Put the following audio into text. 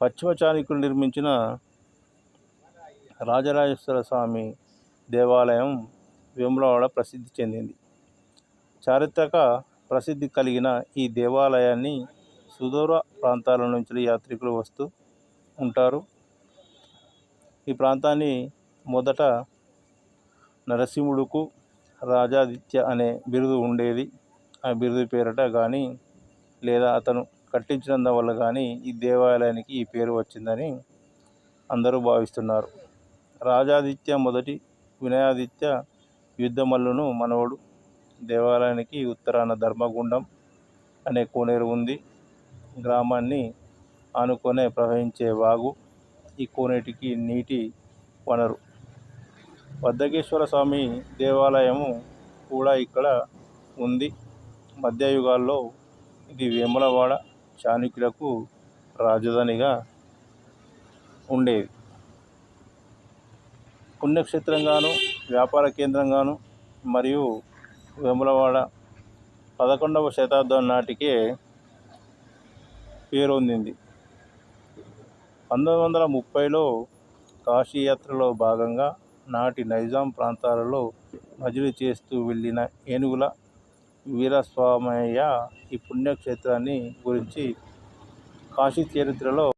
పశ్చిమ చాళుక్యులు నిర్మించిన రాజరాజేశ్వర స్వామి దేవాలయం వేములవాడ ప్రసిద్ధి చెందింది. చారిత్రక ప్రసిద్ధి కలిగిన ఈ దేవాలయాన్ని సుదూర ప్రాంతాల నుంచి యాత్రికులు వస్తూ ఉంటారు. ఈ ప్రాంతాన్ని మొదట నరసింహుడుకు రాజాదిత్య అనే బిరుదు ఉండేది. ఆ బిరుదు పేరట కానీ లేదా అతను కట్టించినందు వల్ల కానీ ఈ దేవాలయానికి ఈ పేరు వచ్చిందని అందరూ భావిస్తున్నారు. రాజాదిత్య మొదటి వినయాదిత్య యుద్ధమల్లును మనవడు. దేవాలయానికి ఉత్తరాన ధర్మగుండం అనే కోనేరు ఉంది. గ్రామాన్ని ఆనుకొనే ప్రవహించే వాగు ఈ కోనేటికి నీటి వనరు. వద్దకేశ్వర స్వామి దేవాలయము కూడా ఇక్కడ ఉంది. మధ్యయుగాల్లో ఇది వేములవాడ. చాణుక్యులకు రాజధానిగా ఉండేది. పుణ్యక్షేత్రంగాను వ్యాపార కేంద్రంగాను మరియు వేములవాడ పదకొండవ శతాబ్దం నాటికే పేరొందింది. పంతొమ్మిది వందల ముప్పైలో కాశీయాత్రలో భాగంగా నాటి నైజాం ప్రాంతాలలో మజిలీ చేస్తూ వెళ్ళిన ఏనుగుల వీరస్వామయ్య ఈ పుణ్యక్షేత్రాన్ని గురించి కాశీ చరిత్రలో